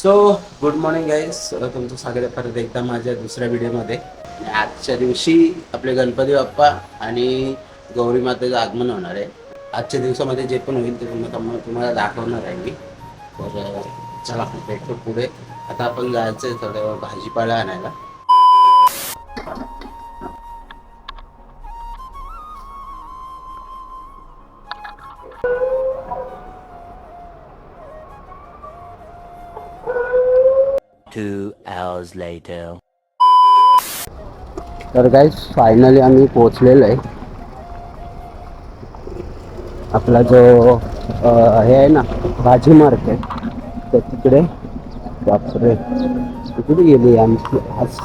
So good morning guys तुमचं स्वागत आहे परत एकदा माझ्या दुसऱ्या व्हिडिओमध्ये. आजच्या दिवशी आपले गणपती बाप्पा आणि गौरी मातेचं आगमन होणार आहे. आजच्या दिवसामध्ये जे पण होईल ते तुम्हाला तुम्हाला दाखवणार आहे मी. तर चला भेटतो पुढे. आता आपण जायचं आहे थोडं भाजीपाला आणायला. Hours later. तर गाईज फायनली आम्ही पोचलेलो आहे. आपला जो हे आहे ना भाजी मार्केट तर तिकडे बापरे तिकडे गेली आमची? आज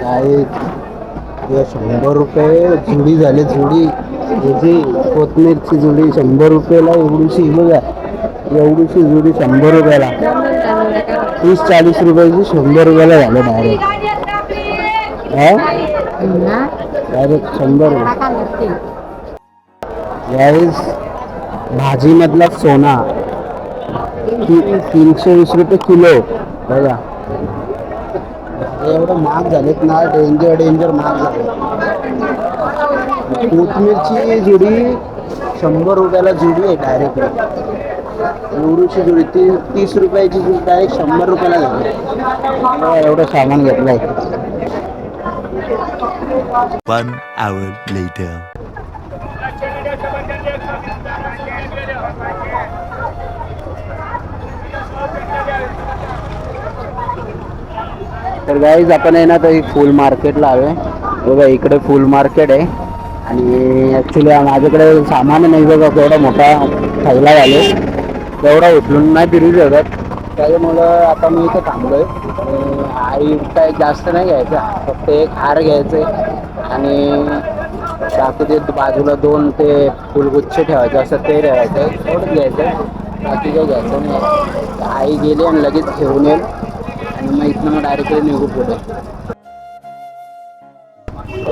काय? शंभर रुपये जुडी झाली जुडी. याची कोथमीरची जुडी शंभर रुपयाला एवढीशी बघा. एवढीशी जुडी शंभर रुपयाला. तीस चाळीस रुपयाची शंभर रुपयाला झालं डायरेक्ट हा? डायरेक्ट शंभर रुपये. यावेळेस भाजीमधला सोना. तीनशे वीस रुपये किलो. बघा. एवढं महाग झालेत ना डेंजर डेंजर महाग झाले कोथमीरची जुडी शंभर रुपयाला जुडी आहे डायरेक्ट एवढीची जुडी ती तीस रुपयाची जुडी डायरेक्ट शंभर रुपयाला झाली. एवढं सामान घेतलंय. One hour later. तर गाईज आपण आहे ना तर फुल मार्केटला हवे बघा इकडे फुल मार्केट आहे. आणि ॲक्च्युली माझ्याकडे सामान नाही बघा केवढा मोठा थैला झाले तेवढा उचलून नाही फिरू शकत. त्याच्यामुळं आता मी इथे थांबलो आहे आई काय जास्त नाही घ्यायचा. फक्त एक हार घ्यायचे आणि बाकी ते बाजूला दोन ते फुलगुच्छ ठेवायचे असं ते ठेवायचं एवढंच घ्यायचं बाकी काही घ्यायचं नाही. आई गेली आणि लगेच घेऊन येईल. मग इथनं मग डायरेक्टली निघू पुढे.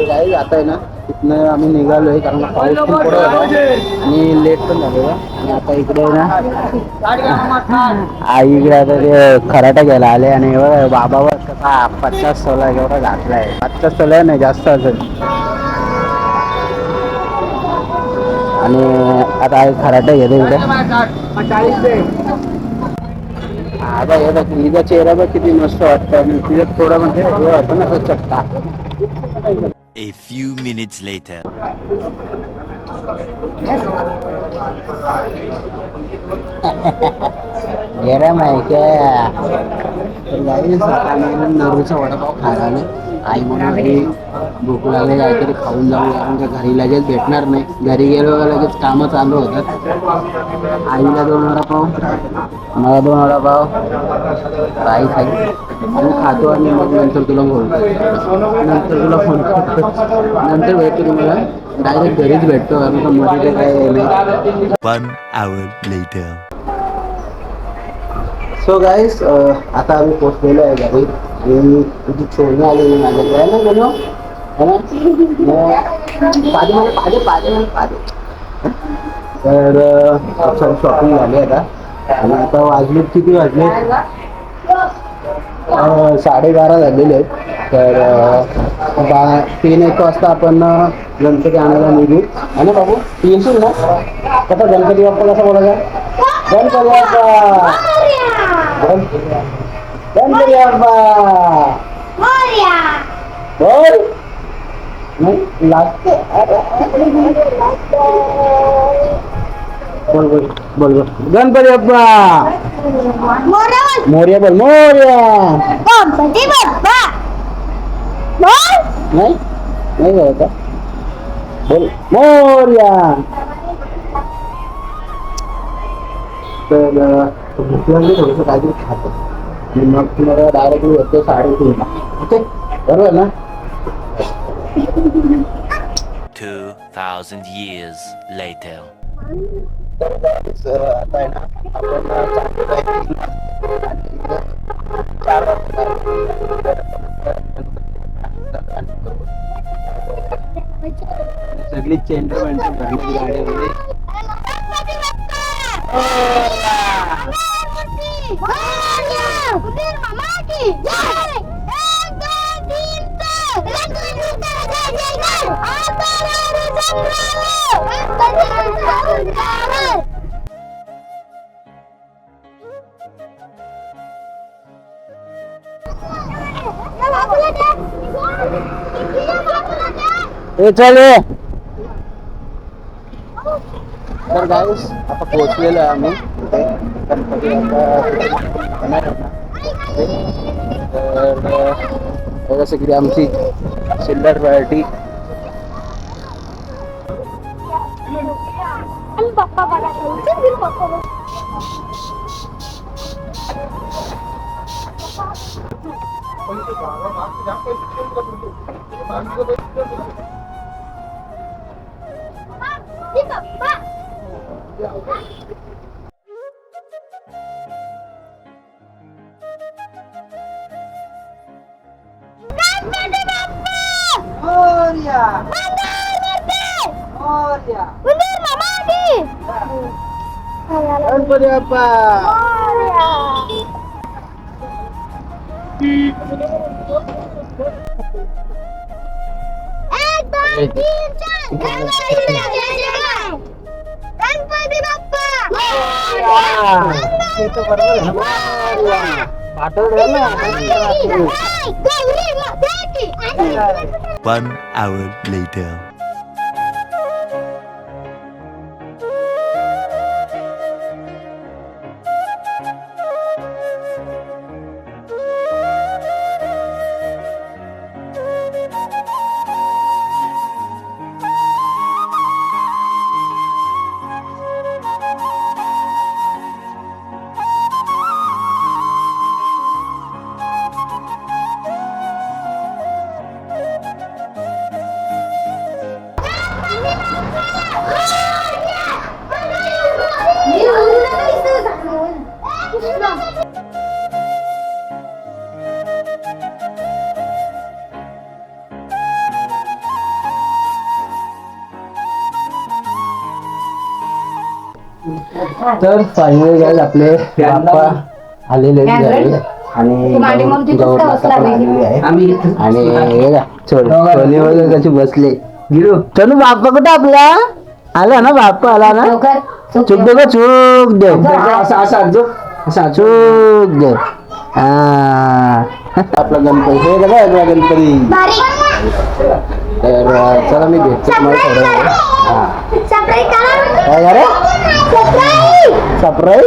काही जात आहे ना इथनं आम्ही निघालो आहे कारण पाऊस पण पडत आणि लेट पण झालेला आणि आता इकडे ना आई इकडे आता ते खराटा घ्यायला आले आणि एवढं बाबावर कसा पचास सोला एवढा घातलाय. पचास सोला नाही जास्त असेल. आणि आता आई खराटा घेते इकडे. आता हे बघ हिचा चेहरा बघ किती मस्त वाटतं आणि तिला थोडं म्हणजे हे ना असं चट्टा A few minutes later. गरम आहे आम्ही नरूचा वडापाव खायला आई म्हणून घरी भूक लागली काहीतरी खाऊन जाऊ कारण का घरी लगेच भेटणार नाही. घरी गेलो लगेच कामं चालू होतात. आईला दोन वडापाव मला दोन वडापाव आई खाई आणि खातो आणि मग नंतर तुला फोन करतो. नंतर तुला फोन करतो. नंतर भेटतो तुम्हाला डायरेक्ट घरीच भेटतो. कारण का मध्ये काय. सो गाईस आता आम्ही पोचलेलो आहे घरी. आणि तुझी छोडणी आलेली माझ्याकडे आहे ना गणो ना मग? पादे मला पादे पादे. मला पादे तर शॉपिंग झाली आता. आणि आता वाजले किती वाजले साडेबारा झालेले आहेत. तर बा तीन एक वाजता आपण गणपती आणायला निघू. है ना बाबू? येशील ना? कसा गणपती बाप्पा कसा बोलायचा? गणपती बाप्पा! गणपती बाप्पा बोल नाही लागते अरे. बोल बोल बोल बोल गणपती बाप्पा मोर्या बोल मोर्या नाही नाही बोलत का? बोल मोर्या तर अं, भूक लागली थोडंसं काहीतरी खातो आणि मग तुम्हाला डायरेक्टली येतो साडेतीनला ओके बरोबर ना 2,000 years later. तर guys, अं, आता आहे ना आपण अं, चाललेलो आहे तीनला. आणि चार वाजता सगळी चेंडू म्हणजे भरलेली गाडी होती ए चल ये. तर गाईस आता पोहोचलेलो आहे आम्ही तिथे गणपती बाप्पा येणार आहे ना. तर अं, बघा सगळी आमची सिल्डर और तर बघा सगळी थी सिल्डर व्हरायटी बाप्पा उंदीर मामा आधी. गणपती बाप्पा एक, दोन, तीन, चार. गणपती बाप्पा. गणपती बाप्पा पाठवलं ना गौरी माता की. One hour later. तर फायनली गाईज आपले बाप्पा आलेले आहे आणि आणि हे का, चोल चोली वगैरे कशी बसले? गिरू. चलू बाप्पा कुठं आपला? आला ना बाप्पा आला ना? चुक दे का चूक दे. असा असा जो असा चूक दे. हा आपला गणपती. हे बघा आपला गणपती. तर चला मी भेटतो तुम्हाला थोड्या Kaya rin? Sa pray? Sa pray?